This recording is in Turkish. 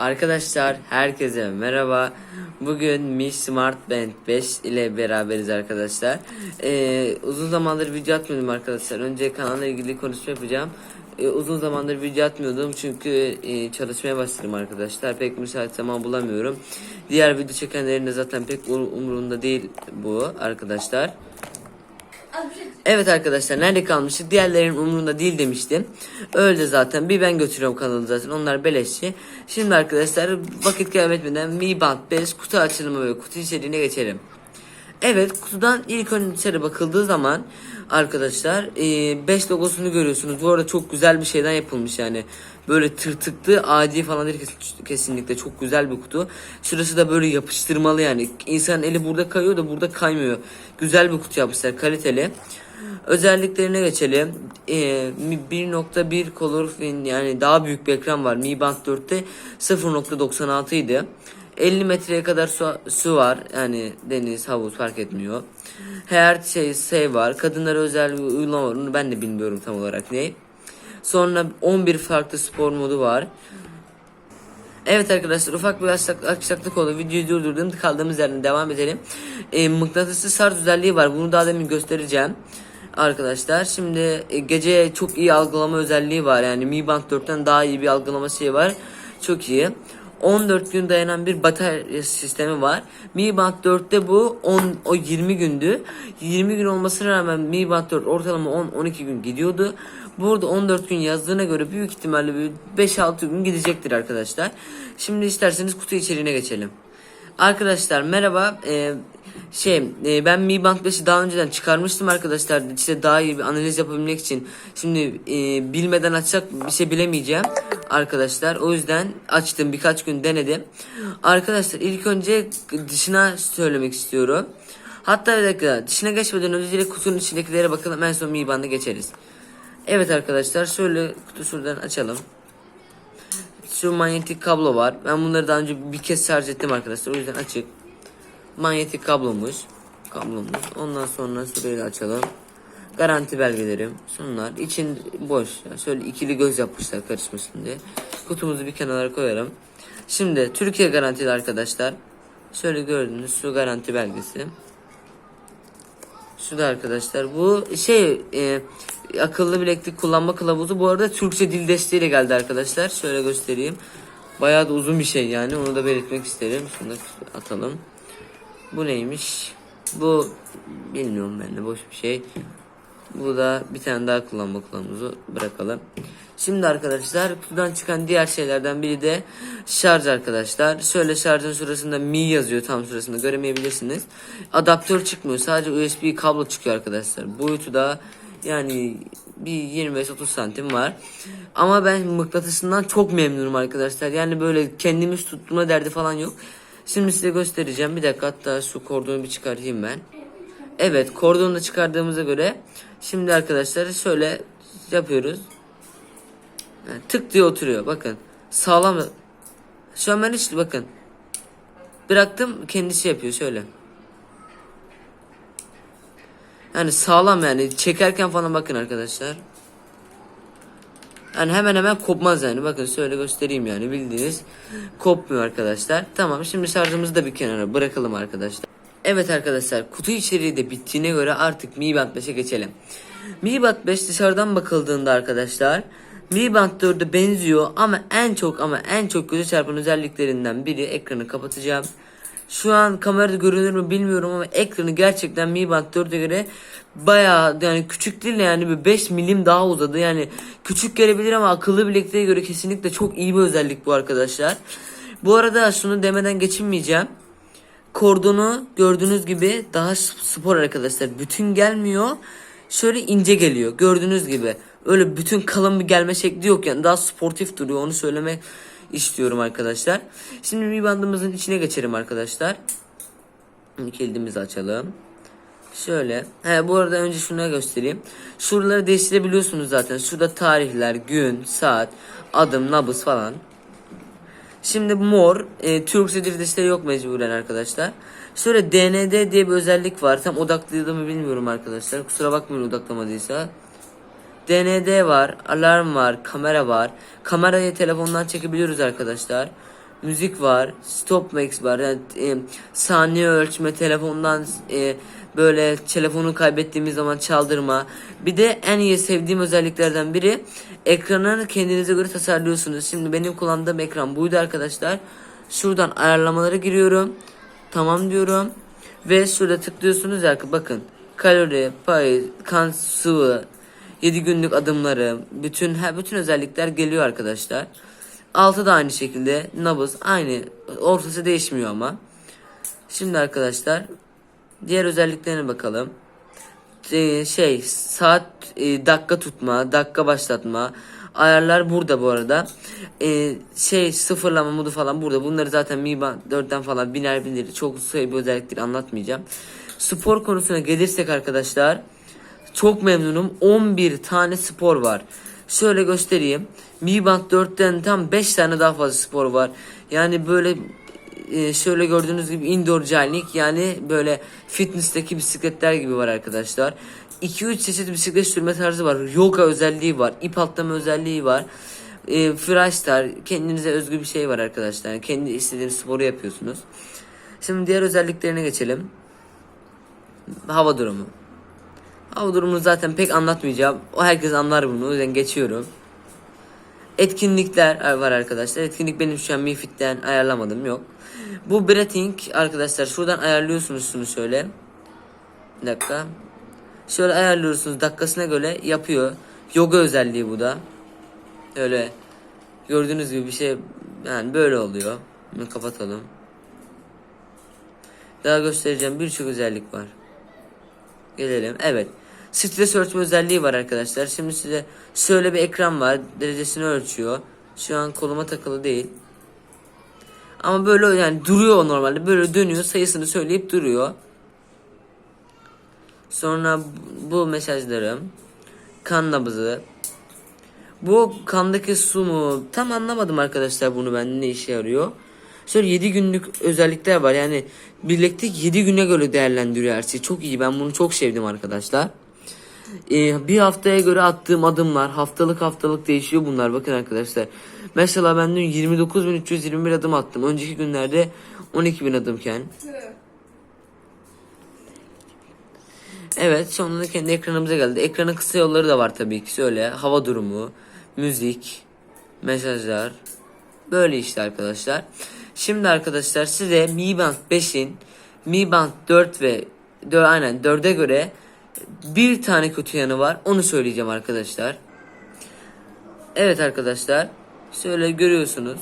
Arkadaşlar herkese merhaba. Bugün Mi Smart Band 5 ile beraberiz arkadaşlar. Ee, uzun zamandır video atmıyordum arkadaşlar. Önce kanalla ilgili konuşma yapacağım. Ee, uzun zamandır video atmıyordum çünkü e, çalışmaya başladım arkadaşlar. Pek müsait zaman bulamıyorum. Diğer video çekenlerin de zaten pek um- umurunda değil bu arkadaşlar. Evet arkadaşlar nerede kalmıştık? Diğerlerinin umurunda değil demiştim. Öyle zaten. Bir ben götürüyorum kanalı zaten. Onlar beleşçi. Şimdi arkadaşlar vakit kaybetmeden Mi Band 5 kutu açılımı ve kutu içeriğine geçelim. Evet kutudan ilk önce içeri bakıldığı zaman arkadaşlar 5 logosunu görüyorsunuz. Bu arada çok güzel bir şeyden yapılmış yani. Böyle tırtıklı adi falan değil kes- kesinlikle çok güzel bir kutu. Şurası da böyle yapıştırmalı yani. İnsanın eli burada kayıyor da burada kaymıyor. Güzel bir kutu yapmışlar kaliteli. Özelliklerine geçelim. Ee, Mi 1.1 Color yani daha büyük bir ekran var. Mi Band 4'te 0.96 idi. 50 metreye kadar su, su var. Yani deniz, havuz fark etmiyor. Her şey şey var. Kadınlara özel bir uygulama var. Ben de bilmiyorum tam olarak ne. Sonra 11 farklı spor modu var. Evet arkadaşlar ufak bir aksaklık, oldu. Videoyu durdurdum. Kaldığımız yerden devam edelim. E, mıknatıslı sarz özelliği var. Bunu daha demin göstereceğim. Arkadaşlar şimdi e, gece çok iyi algılama özelliği var. Yani Mi Band 4'ten daha iyi bir algılama şeyi var. Çok iyi. 14 gün dayanan bir batarya sistemi var. Mi Band 4'te bu 10 o 20 gündü. 20 gün olmasına rağmen Mi Band 4 ortalama 10-12 gün gidiyordu. Burada 14 gün yazdığına göre büyük ihtimalle bir 5-6 gün gidecektir arkadaşlar. Şimdi isterseniz kutu içeriğine geçelim. Arkadaşlar merhaba. Ee, şey e, ben Mi Band 5'i daha önceden çıkarmıştım arkadaşlar. İşte daha iyi bir analiz yapabilmek için. Şimdi e, bilmeden açacak bir şey bilemeyeceğim arkadaşlar. O yüzden açtım birkaç gün denedim. Arkadaşlar ilk önce dışına söylemek istiyorum. Hatta bir dakika dışına geçmeden önce direkt kutunun içindekilere bakalım en son Mi Band'a geçeriz. Evet arkadaşlar şöyle kutu şuradan açalım. Şu manyetik kablo var. Ben bunları daha önce bir kez şarj ettim arkadaşlar. O yüzden açık. Manyetik kablomuz. Kablomuz. Ondan sonra şurayı açalım. Garanti belgelerim. Şunlar. için boş. Ya. Şöyle ikili göz yapmışlar karışmasın diye. Kutumuzu bir kenara koyarım. Şimdi Türkiye garantili arkadaşlar. Şöyle gördüğünüz su garanti belgesi. Şu da arkadaşlar bu şey e, akıllı bileklik kullanma kılavuzu bu arada Türkçe dil desteğiyle geldi arkadaşlar. Şöyle göstereyim. Bayağı da uzun bir şey yani onu da belirtmek isterim. Şunu da atalım. Bu neymiş? Bu bilmiyorum ben de boş bir şey. Bu da bir tane daha kullanma kılavuzu bırakalım. Şimdi arkadaşlar kutudan çıkan diğer şeylerden biri de şarj arkadaşlar. Şöyle şarjın şurasında mi yazıyor tam şurasında göremeyebilirsiniz. Adaptör çıkmıyor sadece USB kablo çıkıyor arkadaşlar. Boyutu da yani bir 25-30 santim var. Ama ben mıknatısından çok memnunum arkadaşlar. Yani böyle kendimiz tuttuğuma derdi falan yok. Şimdi size göstereceğim. Bir dakika hatta şu kordonu bir çıkarayım ben. Evet kordonu da çıkardığımıza göre şimdi arkadaşlar şöyle yapıyoruz. Yani tık diye oturuyor bakın. Sağlam. Şu an ben hiç bakın. Bıraktım kendisi yapıyor şöyle. Yani sağlam yani çekerken falan bakın arkadaşlar. Yani hemen hemen kopmaz yani. Bakın şöyle göstereyim yani bildiğiniz kopmuyor arkadaşlar. Tamam şimdi şarjımızı da bir kenara bırakalım arkadaşlar. Evet arkadaşlar kutu içeriği de bittiğine göre artık Mi Band 5'e geçelim. Mi Band 5 dışarıdan bakıldığında arkadaşlar Mi Band 4'e benziyor ama en çok ama en çok göze çarpan özelliklerinden biri ekranı kapatacağım. Şu an kamerada görünür mü bilmiyorum ama ekranı gerçekten Mi Band 4'e göre bayağı yani küçük değil de yani bir 5 milim daha uzadı. Yani küçük gelebilir ama akıllı bilekliğe göre kesinlikle çok iyi bir özellik bu arkadaşlar. Bu arada şunu demeden geçinmeyeceğim. Kordonu gördüğünüz gibi daha spor arkadaşlar. Bütün gelmiyor. Şöyle ince geliyor. Gördüğünüz gibi. Öyle bütün kalın bir gelme şekli yok yani. Daha sportif duruyor. Onu söylemek istiyorum arkadaşlar. Şimdi Mi bandımızın içine geçelim arkadaşlar. Kilidimizi açalım. Şöyle. He bu arada önce şuna göstereyim. Şuraları değiştirebiliyorsunuz zaten. Şurada tarihler, gün, saat, adım, nabız falan. Şimdi mor, e, Türkçe dil desteği yok mecburen arkadaşlar. Şöyle DND diye bir özellik var. Tam odaklıydı mı bilmiyorum arkadaşlar. Kusura bakmayın odaklamadıysa. DND var, alarm var, kamera var. Kamerayı telefondan çekebiliyoruz arkadaşlar. müzik var, stop mix var. Yani e, saniye ölçme, telefondan e, böyle telefonu kaybettiğimiz zaman çaldırma. Bir de en iyi sevdiğim özelliklerden biri ekranını kendinize göre tasarlıyorsunuz. Şimdi benim kullandığım ekran buydu arkadaşlar. Şuradan ayarlamalara giriyorum. Tamam diyorum. Ve şurada tıklıyorsunuz ya bakın. Kalori, pay, kan sıvı, 7 günlük adımları, bütün her bütün özellikler geliyor arkadaşlar. Altı da aynı şekilde nabız aynı ortası değişmiyor ama. Şimdi arkadaşlar diğer özelliklerine bakalım. Ee, şey saat e, dakika tutma, dakika başlatma. Ayarlar burada bu arada. Ee, şey sıfırlama modu falan burada. Bunları zaten Mi Band 4'ten falan biner bilir. Çok sayı bir özellikleri anlatmayacağım. Spor konusuna gelirsek arkadaşlar. Çok memnunum. 11 tane spor var. Şöyle göstereyim. Mi Band 4'ten tam 5 tane daha fazla spor var. Yani böyle e, şöyle gördüğünüz gibi indoor gyling yani böyle fitness'teki bisikletler gibi var arkadaşlar. 2-3 çeşit bisiklet sürme tarzı var. Yoga özelliği var. ip atlama özelliği var. E, freestyle kendinize özgü bir şey var arkadaşlar. Yani kendi istediğiniz sporu yapıyorsunuz. Şimdi diğer özelliklerine geçelim. Hava durumu. Hava durumunu zaten pek anlatmayacağım. O herkes anlar bunu. O yüzden geçiyorum. Etkinlikler var arkadaşlar. Etkinlik benim şu an Mi Fit'ten ayarlamadım yok. Bu breathing arkadaşlar şuradan ayarlıyorsunuz şunu şöyle. Bir dakika. Şöyle ayarlıyorsunuz dakikasına göre yapıyor. Yoga özelliği bu da. Öyle gördüğünüz gibi bir şey yani böyle oluyor. Bunu kapatalım. Daha göstereceğim birçok özellik var. Gelelim. Evet. Stres ölçme özelliği var arkadaşlar. Şimdi size şöyle bir ekran var. Derecesini ölçüyor. Şu an koluma takılı değil. Ama böyle yani duruyor normalde. Böyle dönüyor. Sayısını söyleyip duruyor. Sonra bu mesajlarım. Kan nabızı. Bu kandaki su mu? Tam anlamadım arkadaşlar bunu ben ne işe yarıyor. Şöyle 7 günlük özellikler var. Yani birlikte 7 güne göre değerlendiriyor her şeyi. Çok iyi. Ben bunu çok sevdim arkadaşlar. Ee, bir haftaya göre attığım adımlar haftalık haftalık değişiyor bunlar. Bakın arkadaşlar. Mesela ben dün 29.321 adım attım. Önceki günlerde 12.000 adımken. Evet sonunda kendi ekranımıza geldi. Ekranın kısa yolları da var tabii ki. Şöyle hava durumu, müzik, mesajlar. Böyle işte arkadaşlar. Şimdi arkadaşlar size Mi Band 5'in Mi Band 4 ve 4, aynen 4'e göre bir tane kötü yanı var. Onu söyleyeceğim arkadaşlar. Evet arkadaşlar. Şöyle görüyorsunuz.